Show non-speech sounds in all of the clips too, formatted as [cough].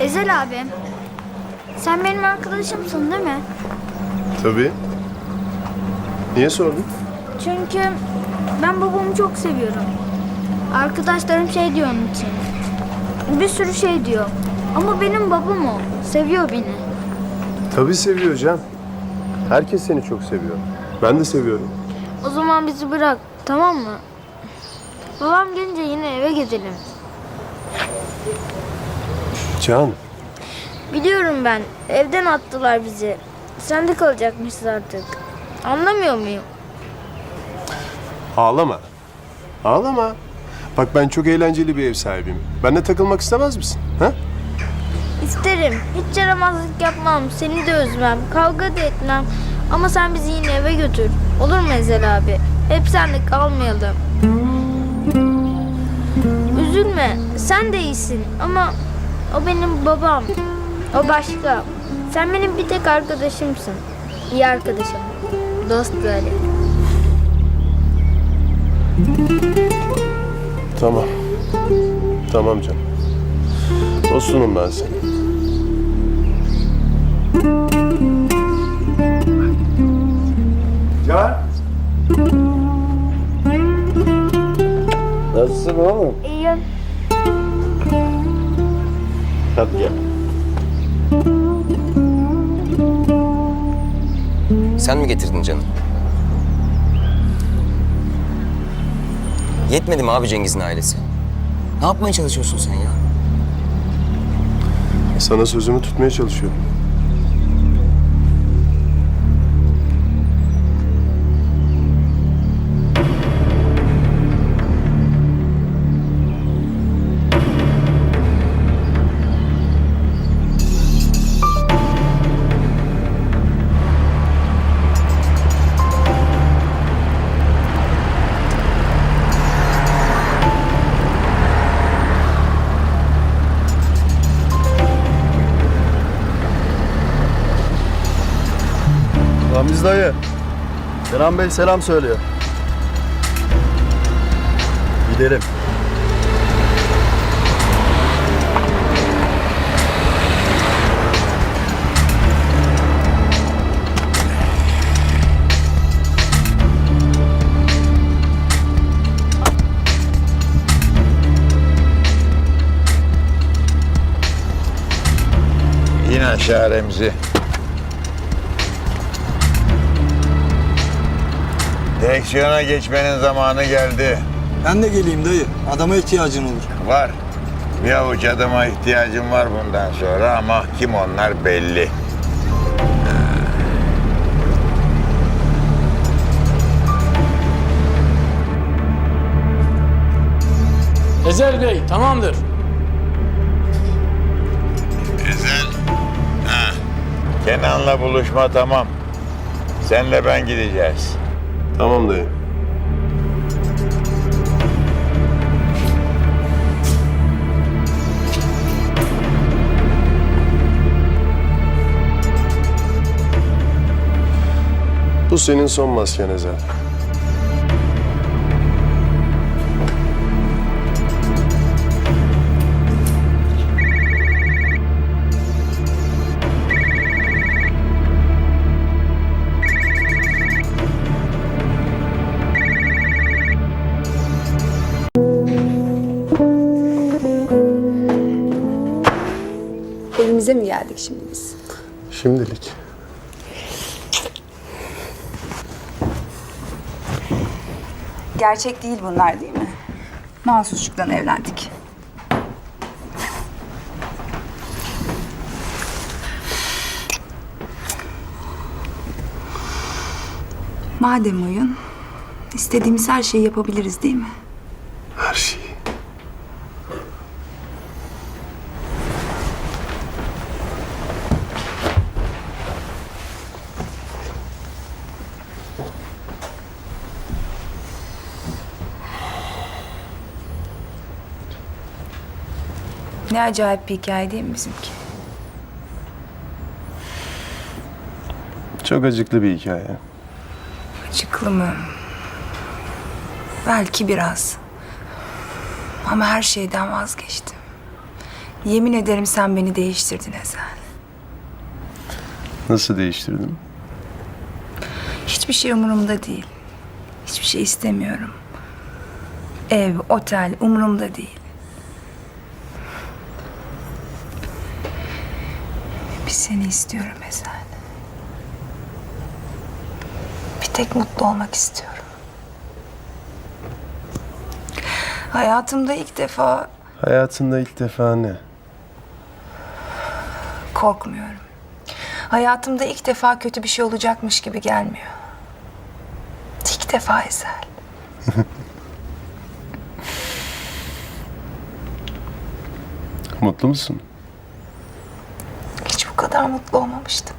Ezel abi. Sen benim arkadaşımsın değil mi? Tabii. Niye sordun? Çünkü ben babamı çok seviyorum. Arkadaşlarım şey diyor onun için. Bir sürü şey diyor. Ama benim babam o. Seviyor beni. Tabii seviyor Can. Herkes seni çok seviyor. Ben de seviyorum. O zaman bizi bırak tamam mı? Babam gelince yine eve gidelim. Can, Biliyorum ben. Evden attılar bizi. Sen de kalacakmışsın artık. Anlamıyor muyum? ağlama. Ağlama. Bak ben çok eğlenceli bir ev sahibiyim. Benle takılmak istemez misin? Ha? İsterim. Hiç yaramazlık yapmam. Seni de üzmem. Kavga da etmem. Ama sen bizi yine eve götür. Olur mu Ezel abi? Hep senle kalmayalım. Üzülme. Sen de iyisin. Ama o benim babam. O başka. Sen benim bir tek arkadaşımsın. İyi arkadaşım. Dost böyle. Tamam. Tamam Can. Dostunum ben senin. Can. Nasılsın oğlum? İyiyim. Gel. Sen mi getirdin canım? Yetmedi mi abi Cengiz'in ailesi? Ne yapmaya çalışıyorsun sen ya? Sana sözümü tutmaya çalışıyorum. Kenan Bey selam söylüyor. Gidelim. İn aşağı. Direksiyona geçmenin zamanı geldi. Ben de geleyim dayı. Adama ihtiyacın olur. Var. Bir avuç adama ihtiyacım var bundan sonra ama kim onlar belli. Ezel Bey tamamdır. Ezel. Ha. Kenan'la buluşma tamam. Senle ben gideceğiz. Tamam dayı. Bu senin son masken Ezel. Geldik şimdi biz? Şimdilik. Gerçek değil bunlar değil mi? Mahsusçuktan evlendik. Madem oyun, istediğimiz her şeyi yapabiliriz değil mi? Ne acayip bir hikaye değil mi bizimki? Çok acıklı bir hikaye. Acıklı mı? Belki biraz. Ama her şeyden vazgeçtim. Yemin ederim sen beni değiştirdin Ezel. Nasıl değiştirdim? Hiçbir şey umurumda değil. Hiçbir şey istemiyorum. Ev, otel umurumda değil. Bir seni istiyorum Ezel. Bir tek mutlu olmak istiyorum. Hayatımda ilk defa Hayatında ilk defa ne? korkmuyorum. Hayatımda ilk defa kötü bir şey olacakmış gibi gelmiyor. İlk defa Ezel. [laughs] Mutlu musun? Kadar mutlu olmamıştım.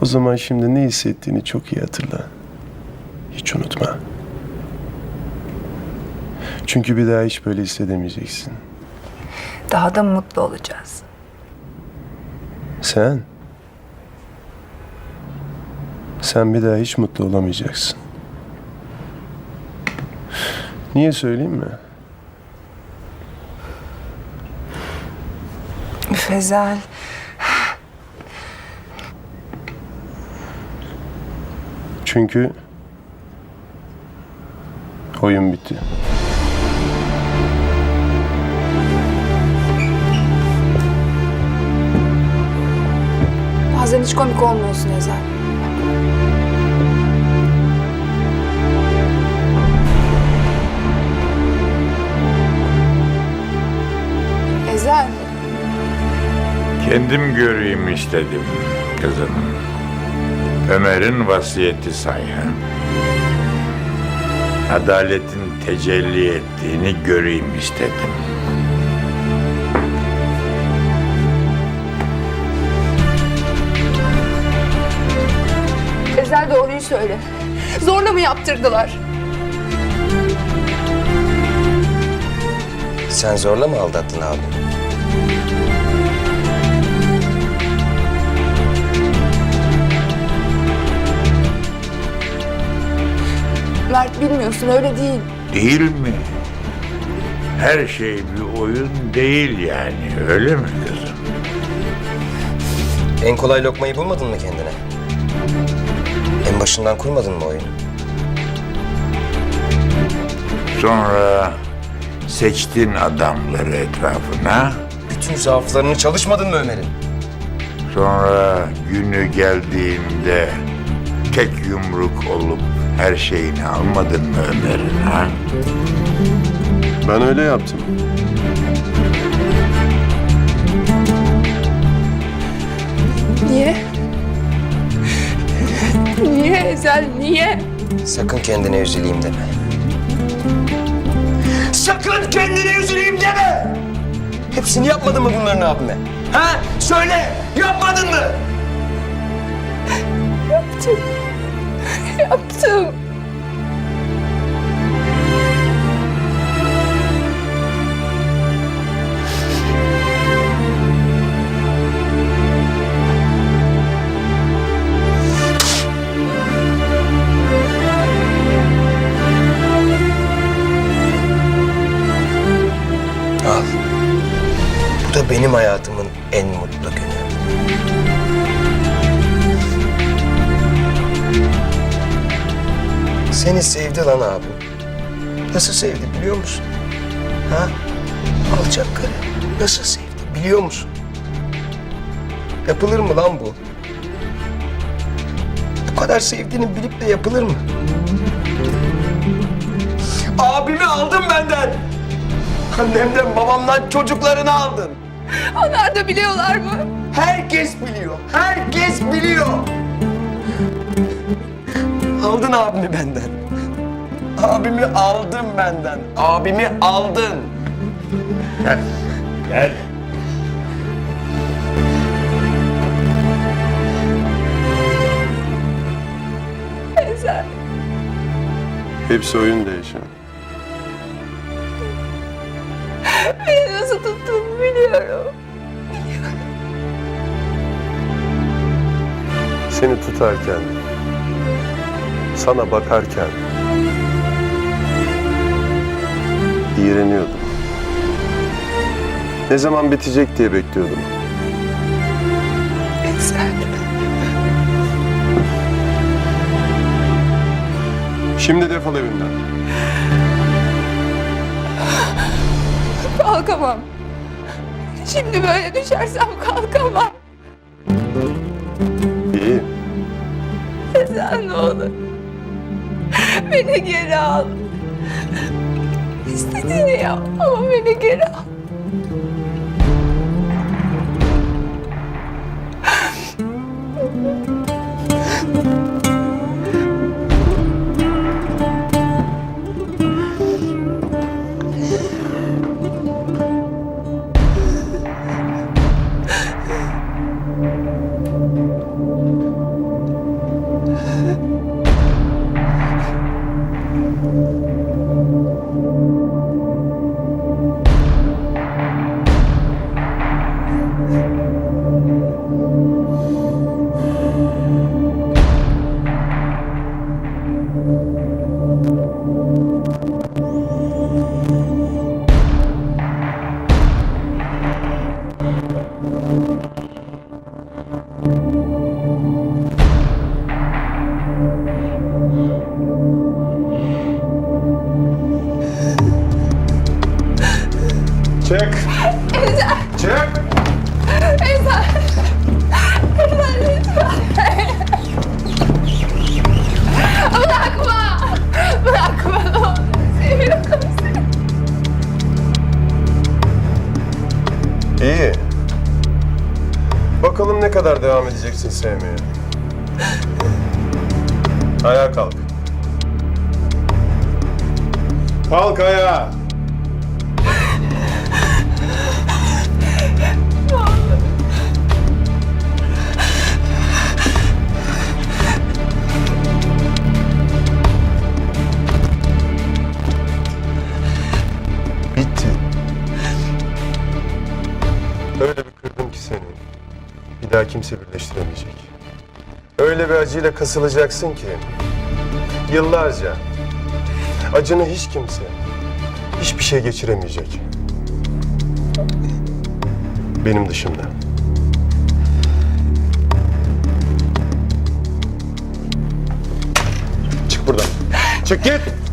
O zaman şimdi ne hissettiğini çok iyi hatırla. Hiç unutma. Çünkü bir daha hiç böyle hissedemeyeceksin. Daha da mutlu olacağız. Sen? Sen bir daha hiç mutlu olamayacaksın. Niye söyleyeyim mi? Üf Çünkü oyun bitti. Bazen hiç komik olmuyorsun Ezel. Ezel. Kendim göreyim istedim kızım. Ömer'in vasiyeti sayın. Adaletin tecelli ettiğini göreyim istedim. Ezel doğruyu söyle. Zorla mı yaptırdılar? Sen zorla mı aldattın abi? Mert bilmiyorsun öyle değil. Değil mi? Her şey bir oyun değil yani öyle mi kızım? En kolay lokmayı bulmadın mı kendine? En başından kurmadın mı oyunu? Sonra seçtin adamları etrafına. Bütün zaaflarını çalışmadın mı Ömer'in? Sonra günü geldiğinde tek yumruk olup her şeyini almadın mı Ömer'in ha? Ben öyle yaptım. Niye? Niye Ezel niye? Sakın kendine üzüleyim deme. Sakın kendine üzüleyim deme! Hepsini yapmadın mı bunların abime? Ha? Söyle! Yapmadın mı? Yaptım. Yaptım. Al. Seni sevdi lan abim. Nasıl sevdi biliyor musun? Ha? Alçak karı. Nasıl sevdi biliyor musun? Yapılır mı lan bu? Bu kadar sevdiğini bilip de yapılır mı? Abimi aldın benden. Annemden babamdan çocuklarını aldın. Onlar da biliyorlar mı? Herkes biliyor. Herkes biliyor. Aldın abimi benden. Abimi aldın benden. Abimi aldın. Gel. Gel. Hepsi oyun değişen. Beni nasıl tuttuğunu biliyorum. Seni tutarken, sana bakarken iğreniyordum. Ne zaman bitecek diye bekliyordum. Ezel. Şimdi defol evimden. Kalkamam. Şimdi böyle düşersem kalkamam. İyi. Ezel ne olur. Beni geri al. İstediğini yap ama beni geri al. Çık. Çık. Bırakma! Bırakma ne olur. Seviyorum seni. İyi. Bakalım ne kadar devam edeceksin sevmeye. Ayağa kalk. Kalk ayağa. Daha kimse birleştiremeyecek. Öyle bir acıyla kasılacaksın ki yıllarca acını hiç kimse hiçbir şey geçiremeyecek. Benim dışımda. Çık buradan. Çık git.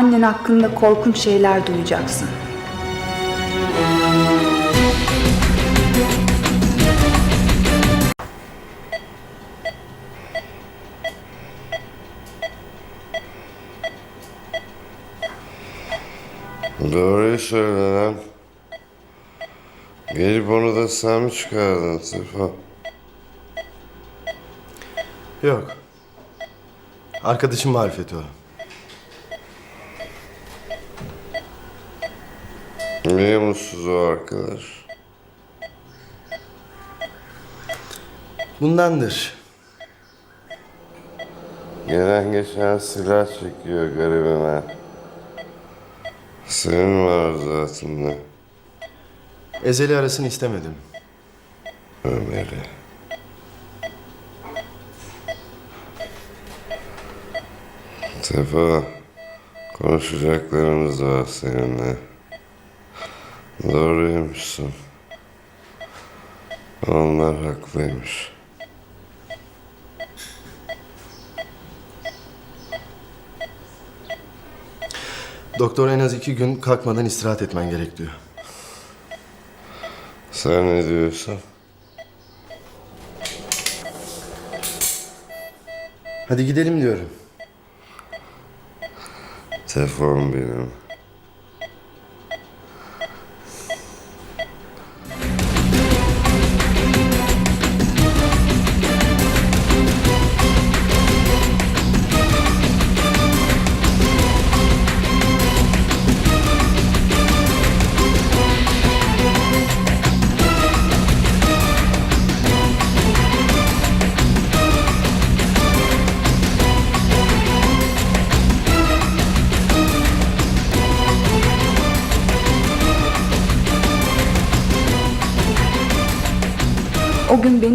Annen hakkında korkunç şeyler duyacaksın. Doğruyu söyle lan. Gelip onu da sen mi çıkardın Sefa? Yok. Arkadaşım marifeti o. Niye mutsuz o arkadaş? Bundandır. Gelen geçen silah çekiyor garibime. Senin var zatında Ezeli arasını istemedim. Ömer'i. Sefa, konuşacaklarımız var seninle. Doğruymuşsun. Onlar haklıymış. Doktor en az iki gün kalkmadan istirahat etmen gerek diyor. Sen ne diyorsun? Hadi gidelim diyorum. Telefon benim.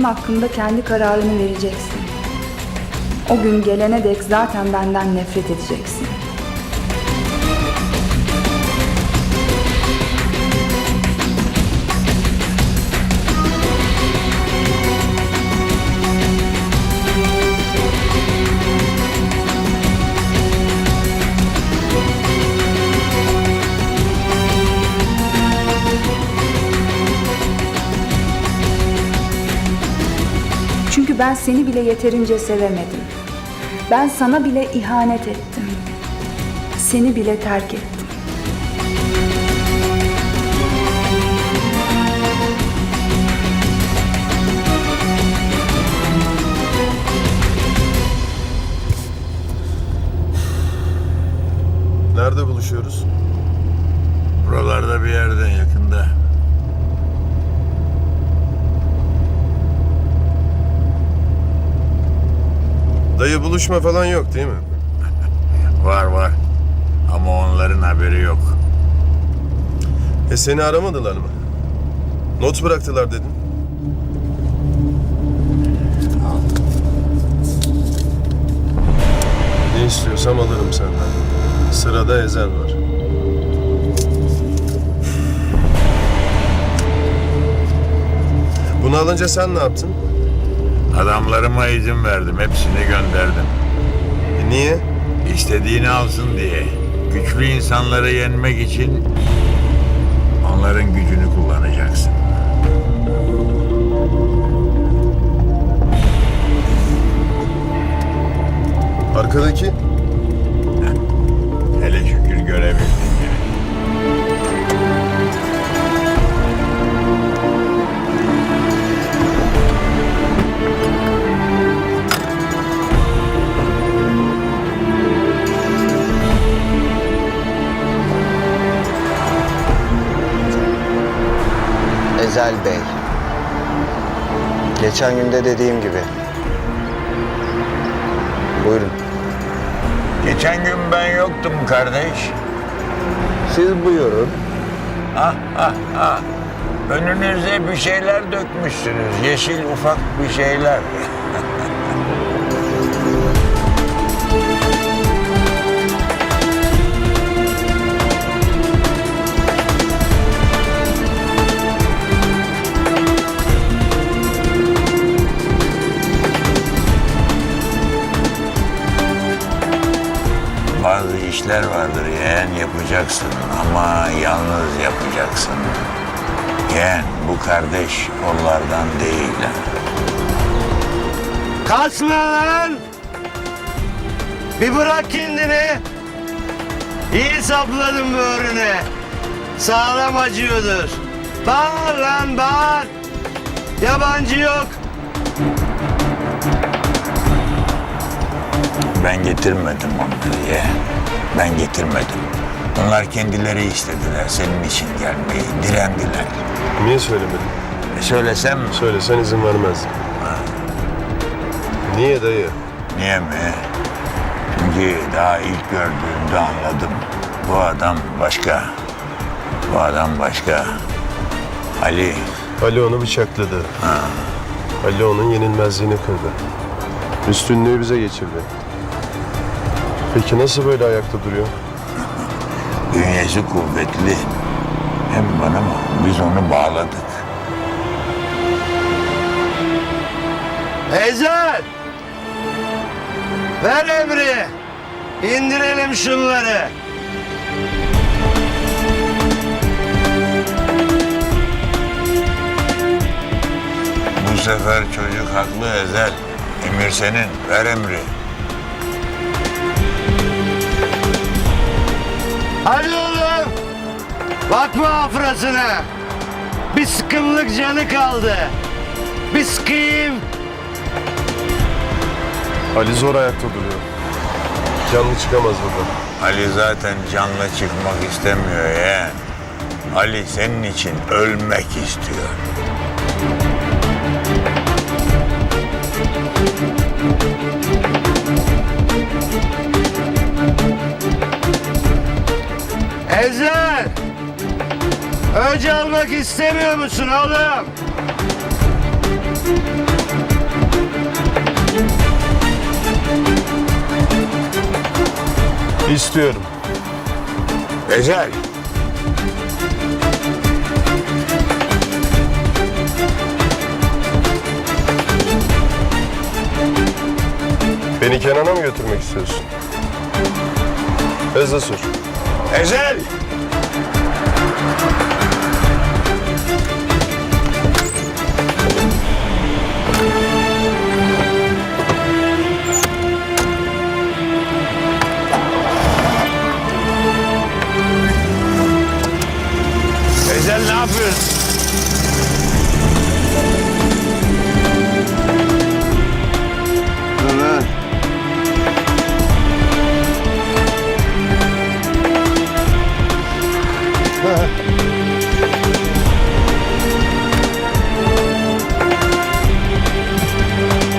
Benim hakkımda kendi kararını vereceksin. O gün gelene dek zaten benden nefret edeceksin. Ben seni bile yeterince sevemedim. Ben sana bile ihanet ettim. Seni bile terk ettim. Nerede buluşuyoruz? Buralarda bir yerde Dayı buluşma falan yok değil mi? [laughs] Var var. Ama onların haberi yok. E seni aramadılar mı? Not bıraktılar dedin. Ne istiyorsam alırım senden. Sırada Ezel var. Bunu alınca sen ne yaptın? Adamlarıma izin verdim. Hepsini gönderdim. E niye? İstediğini alsın diye. Güçlü insanları yenmek için onların gücünü kullanacaksın. Arkadaki? Geçen günde dediğim gibi. Buyurun. Geçen gün ben yoktum kardeş. Siz buyurun. Ah ah ah. Önünüze bir şeyler dökmüşsünüz. Yeşil ufak bir şeyler. [laughs] işler vardır yeğen yapacaksın ama yalnız yapacaksın. Yeğen bu kardeş onlardan değil. Kaçma lan! Bir bırak kendini! İyi sapladın böğrüne. Sağlam acıyordur. Bağır lan bağır. Yabancı yok. Ben getirmedim onları yeğen. Ben getirmedim. Onlar kendileri istediler senin için gelmeyi, direndiler. Niye söylemedin? E söylesem mi? Söylesen izin vermezdim. Niye dayı? Niye mi? Çünkü daha ilk gördüğümde anladım. Bu adam başka. Bu adam başka. Ali, Ali onu bıçakladı. Ali onun yenilmezliğini kırdı. Üstünlüğü bize geçirdi. Peki nasıl böyle ayakta duruyor? bünyesi kuvvetli. Hem bana mı? Biz onu bağladık. Ezel! Ver emri. İndirelim şunları. Bu sefer çocuk haklı Ezel. Emir senin, ver emri. Hadi oğlum. Bakma afrasına. Bir sıkımlık canı kaldı. Bir sıkayım. Ali zor ayakta duruyor. Canlı çıkamaz buradan. Ali zaten canlı çıkmak istemiyor ya. Ali senin için ölmek istiyor. Ezel! Öc almak istemiyor musun oğlum? İstiyorum. Ezel, Beni Kenan'a mı götürmek istiyorsun? Hızlı sür. Ezel!